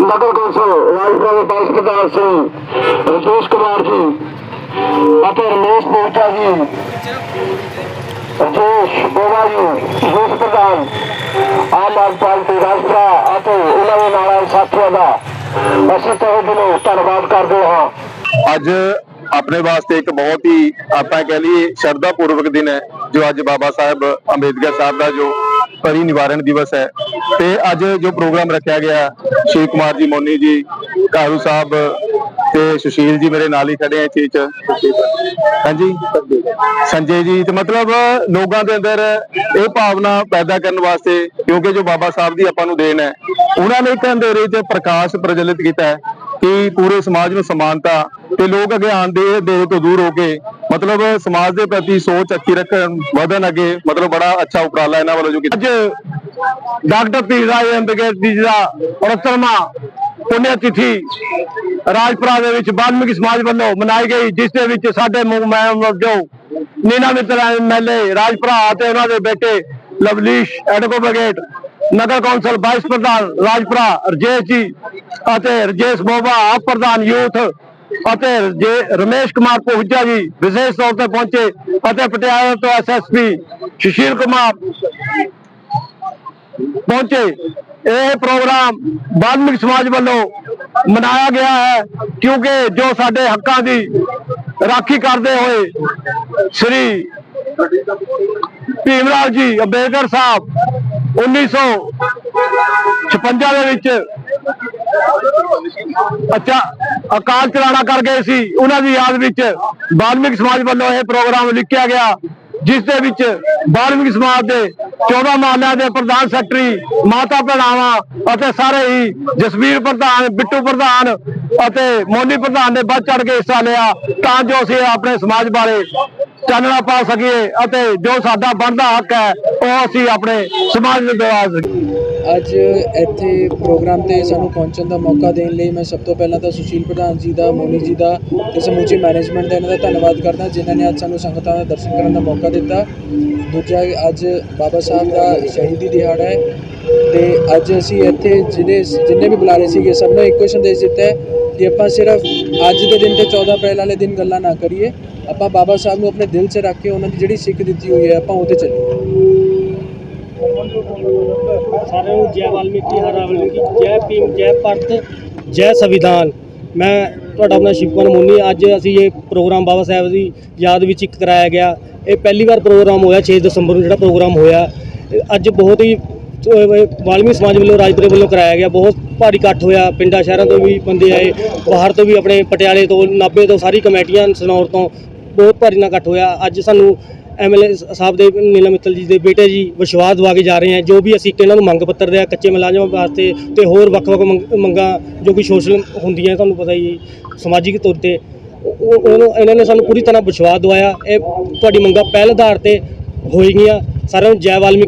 ਨਗਰ council Rajpura ਦੇ vice Singh Rajesh Kumar ji ਅਤੇ ਰਮੇਸ਼ ਮੋਰਚਾ ਜੀ ਰਜੇਸ਼ ਬੋਵਾ ਜੀ ਯੂਥ ਪ੍ਰਧਾਨ ਆਮ ਆਦਮੀ ਪਾਰਟੀ ਰਾਜਪੁਰਾ ਅਤੇ ਉਹਨਾਂ ਦੇ ਨਾਲ ਸਾਥੀਆਂ ਦਾ ਅਸੀਂ ਤਹਿ ਦਿਲੋਂ ਧੰਨਵਾਦ ਕਰਦੇ ਹਾਂ ਅੱਜ ਆਪਣੇ ਵਾਸਤੇ ਇੱਕ ਬਹੁਤ ਹੀ ਆਪਾਂ ਕਹਿ ਲਈਏ ਸ਼ਰਧਾ ਪੂਰਵਕ ਦਿਨ ਹੈ, ਜੋ ਅੱਜ ਬਾਬਾ ਸਾਹਿਬ ਅੰਬੇਦਕਰ ਸਾਹਿਬ ਦਾ ਜੋ ਪਰੀ ਨਿਵਾਰਣ ਦਿਵਸ ਹੈ। ਤੇ ਅੱਜ ਜੋ ਪ੍ਰੋਗਰਾਮ ਰੱਖਿਆ ਗਿਆ ਸ਼ਿਵ ਕੁਮਾਰ ਜੀ, ਮੋਨੀ ਜੀ ਕਾਰੂ ਸਾਹਿਬ ਤੇ ਸੁਸ਼ੀਲ ਜੀ ਮੇਰੇ ਨਾਲ ਹੀ ਖੜੇ ਆ ਚੀਚ ਹਾਂਜੀ। ਸੰਜੇ ਜੀ, ਤੇ ਮਤਲਬ ਲੋਕਾਂ ਦੇ ਅੰਦਰ ਇਹ ਭਾਵਨਾ ਪੈਦਾ ਕਰਨ ਵਾਸਤੇ, ਕਿਉਂਕਿ ਜੋ ਬਾਬਾ ਸਾਹਿਬ ਦੀ ਆਪਾਂ ਨੂੰ ਦੇਣ ਹੈ, ਉਹਨਾਂ ਨੇ ਇੱਕ ਅੰਧੇਰੇ 'ਚ ਪ੍ਰਕਾਸ਼ ਪ੍ਰਜਲਿਤ ਕੀਤਾ ਹੈ ਕਿ ਪੂਰੇ ਸਮਾਜ ਨੂੰ ਸਮਾਨਤਾ, ਤੇ ਲੋਕ ਅਗਿਆਨ ਦੇ ਦੇ ਤੋਂ ਦੂਰ ਹੋ ਕੇ ਮਤਲਬ ਸਮਾਜ ਦੇ ਪ੍ਰਤੀ ਸੋਚ ਅੱਛੀ ਰੱਖਣ, ਵਧਣ ਅੱਗੇ, ਮਤਲਬ ਬੜਾ ਅੱਛਾ ਉਪਰਾਲਾ ਇਹਨਾਂ ਵੱਲੋਂ ਜੋ ਕੀਤਾ ਅੱਜ ਡਾਕਟਰ ਪੀ ਰਾਜ ਅੰਬੇਦਕਰ ਜੀ ਦਾ 69ਵਾਂ ਪੁੰਨਿਆ ਤਿਥੀ ਰਾਜਪੁਰਾ ਦੇ ਵਿੱਚ ਬਾਲਮਿਕ ਸਮਾਜ ਵੱਲੋਂ ਮਨਾਈ ਗਈ, ਜਿਸ ਦੇ ਵਿੱਚ ਸਾਡੇ ਮੁ- ਮੈਂ ਜੋ ਨੀਨਾ ਮਿੱਤਰ ਐਮਐਲਏ ਰਾਜਪੁਰਾ ਅਤੇ ਉਹਨਾਂ ਦੇ ਬੇਟੇ ਲਵਲੀਸ਼ ਐਡਵੋਕੇਟ, ਨਗਰ ਕੌਂਸਲ ਵਾਈਸ ਪ੍ਰਧਾਨ ਰਾਜਪੁਰਾ ਰਜੇਸ਼ ਜੀ ਅਤੇ ਰਜੇਸ਼ ਬੋਬਾ ਆਪ ਪ੍ਰਧਾਨ ਯੂਥ ਅਤੇ ਰਜੇ- ਰਮੇਸ਼ ਕੁਮਾਰ ਪਹੁੰਚਾ ਜੀ ਵਿਸ਼ੇਸ਼ ਤੌਰ ਤੇ ਪਹੁੰਚੇ, ਅਤੇ ਪਟਿਆਲਾ ਤੋਂ ਐਸਐਸਪੀ ਸੁਸ਼ੀਲ ਕੁਮਾਰ ਪਹੁੰਚੇ, ਇਹ ਪ੍ਰੋਗਰਾਮ ਬਾਲਮਿਕ ਸਮਾਜ ਵੱਲੋਂ ਮਨਾਇਆ ਗਿਆ ਹੈ, ਕਿਉਂਕਿ ਜੋ ਸਾਡੇ ਹੱਕਾਂ ਦੀ ਰਾਖੀ ਕਰਦੇ ਹੋਏ ਸ੍ਰੀ ਭੀਮ ਰਾਓ ਜੀ ਅੰਬੇਦਕਰ ਸਾਹਿਬ 1956 ਦੇ ਵਿੱਚ ਅੱਛਾ, ਅਕਾਲ ਚਲਾਣਾ ਕਰ ਗਏ ਸੀ ਉਹਨਾਂ ਦੀ ਯਾਦ ਵਿੱਚ। ਬਾਲਮਿਕ ਸਮਾਜ ਵੱਲੋਂ ਇਹ ਪ੍ਰੋਗਰਾਮ ਲਿਖਿਆ ਗਿਆ, ਜਿਸ ਦੇ ਵਿੱਚ ਬਾਲਮਿਕ ਸਮਾਜ ਦੇ 14 ਮਹੱਲਿਆਂ ਦੇ ਪ੍ਰਧਾਨ ਸੈਕਟਰੀ, ਮਾਤਾ ਭੈਣਾਵਾਂ ਅਤੇ ਸਾਰੇ ਹੀ ਜਸਵੀਰ ਪ੍ਰਧਾਨ, ਬਿੱਟੂ ਪ੍ਰਧਾਨ ਅਤੇ ਮੋਨੀ ਪ੍ਰਧਾਨ ਨੇ ਵੱਧ ਚੜ ਕੇ ਹਿੱਸਾ ਲਿਆ, ਤਾਂ ਜੋ ਅਸੀਂ ਆਪਣੇ ਸਮਾਜ ਬਾਰੇ ਚਾਨਣਾ ਪਾ ਸਕੀਏ ਅਤੇ ਜੋ ਸਾਡਾ ਬਣਦਾ ਹੱਕ ਹੈ, ਉਹ ਅਸੀਂ ਆਪਣੇ ਸਮਾਜ ਨੂੰ ਦਿਵਾ ਸਕੀਏ। ਅੱਜ ਇੱਥੇ ਪ੍ਰੋਗਰਾਮ ਤੇ ਸਾਨੂੰ ਪਹੁੰਚਣ ਦਾ ਮੌਕਾ ਦੇਣ ਲਈ ਮੈਂ ਸਭ ਤੋਂ ਪਹਿਲਾਂ ਤਾਂ ਸੁਸ਼ੀਲ ਪ੍ਰਧਾਨ ਜੀ ਦਾ, ਮੋਨੀ ਜੀ ਦਾ ਤੇ ਸਮੁੱਚੀ ਮੈਨੇਜਮੈਂਟ ਦਾ ਇਹਨਾਂ ਦਾ ਧੰਨਵਾਦ ਕਰਦਾ, ਜਿਨ੍ਹਾਂ ਨੇ ਅੱਜ ਸਾਨੂੰ ਸੰਗਤਾਂ ਦਾ ਦਰਸ਼ਨ ਕਰਨ ਦਾ ਮੌਕਾ ਦਿੱਤਾ। ਦੂਜਾ, ਅੱਜ ਬਾਬਾ ਸਾਹਿਬ ਦਾ ਸ਼ਹੀਦੀ ਦਿਹਾੜਾ ਹੈ ਤੇ ਅੱਜ ਅਸੀਂ ਇੱਥੇ ਜਿਹੜੇ ਜਿੰਨੇ ਵੀ ਬੁਲਾਰੇ ਸੀਗੇ, ਸਭ ਨੂੰ ਇੱਕੋ ਸੰਦੇਸ਼ ਦਿੱਤਾ ਹੈ ਕਿ ਆਪਾਂ ਸਿਰਫ ਅੱਜ ਦੇ ਦਿਨ ਤੇ 14 ਅਪ੍ਰੈਲ ਵਾਲੇ ਦਿਨ ਗੱਲਾਂ ਨਾ ਕਰੀਏ। ਆਪਾਂ ਬਾਬਾ ਸਾਹਿਬ ਨੂੰ ਆਪਣੇ ਦਿਲ 'ਚ ਰੱਖ ਕੇ ਉਹਨਾਂ ਦੀ ਜਿਹੜੀ ਸਿੱਖ ਦਿੱਤੀ ਹੋਈ ਹੈ, ਆਪਾਂ ਉਹਦੇ ਚੱਲੀਏ। ਸਾਰਿਆਂ ਨੂੰ ਜੈ ਵਾਲਮੀਕੀ, ਹਰਾ ਵਾਲਮੀਕੀ, ਜੈ ਭੀਮ, ਜੈ ਭਾਰਤ, ਜੈ ਸੰਵਿਧਾਨ। ਮੈਂ ਤੁਹਾਡਾ ਆਪਣਾ ਸ਼ਿਵਕੁਮਾਰ ਮੋਨੀ, ਅੱਜ ਅਸੀਂ ਇਹ ਪ੍ਰੋਗਰਾਮ ਬਾਬਾ ਸਾਹਿਬ ਦੀ ਯਾਦ ਵਿੱਚ ਇੱਕ ਕਰਾਇਆ ਗਿਆ। ਇਹ ਪਹਿਲੀ ਵਾਰ ਪ੍ਰੋਗਰਾਮ ਹੋਇਆ 6 ਦਸੰਬਰ ਨੂੰ ਜਿਹੜਾ ਪ੍ਰੋਗਰਾਮ ਹੋਇਆ। ਅੱਜ ਬਹੁਤ ਹੀ ਵਾਲਮੀ ਸਮਾਜ ਵੱਲੋਂ, ਰਾਜਪੁਰੇ ਵੱਲੋਂ ਕਰਾਇਆ ਗਿਆ। ਬਹੁਤ ਭਾਰੀ ਇਕੱਠ ਹੋਇਆ, ਪਿੰਡਾਂ ਸ਼ਹਿਰਾਂ ਤੋਂ ਵੀ ਬੰਦੇ ਆਏ, ਬਾਹਰ ਤੋਂ ਵੀ ਆਪਣੇ ਪਟਿਆਲੇ ਤੋਂ, ਨਾਭੇ ਤੋਂ, ਸਾਰੀ ਕਮੇਟੀਆਂ ਸਨੌਰ ਤੋਂ ਬਹੁਤ ਭਾਰੀ ਨਾਲ ਇਕੱਠ ਹੋਇਆ। ਅੱਜ ਸਾਨੂੰ ਐਮਐਲਏ ਸਾਹਿਬ ਦੇ ਨੀਲਾ ਮਿੱਤਲ ਜੀ ਦੇ ਬੇਟੇ ਜੀ ਵਿਸ਼ਵਾਸ ਦਵਾ ਕੇ ਜਾ ਰਹੇ ਹੈ ਜੋ ਵੀ ਅਸੀਂ ਇਹਨਾਂ ਨੂੰ ਮੰਗ ਪੱਤਰ ਦਿਆ, ਕੱਚੇ ਮੁਲਾਜ਼ਮਾਂ ਵਾਸਤੇ ਤੇ ਹੋਰ ਵੱਖ-ਵੱਖ ਮੰਗ- ਮੰਗਾਂ ਜੋ ਕਿ ਸੋਸ਼ਲ ਹੁੰਦੀਆਂ ਤੁਹਾਨੂੰ ਪਤਾ ਹੀ ਸਮਾਜਿਕ ਤੌਰ ਤੇ, ਉਹ- ਉਹਨੂੰ ਇਹਨਾਂ ਨੇ ਸਾਨੂੰ ਪੂਰੀ ਤਰ੍ਹਾਂ ਵਿਸ਼ਵਾਸ ਦਵਾਇਆ, ਇਹ ਤੁਹਾਡੀ ਮੰਗਾਂ ਪਹਿਲ ਆਧਾਰ ਤੇ ਹੋਏਗੀਆਂ ਸਾਰਿਆਂ ਨੂੰ ਜੈ ਵਾਲਮੀਕੀ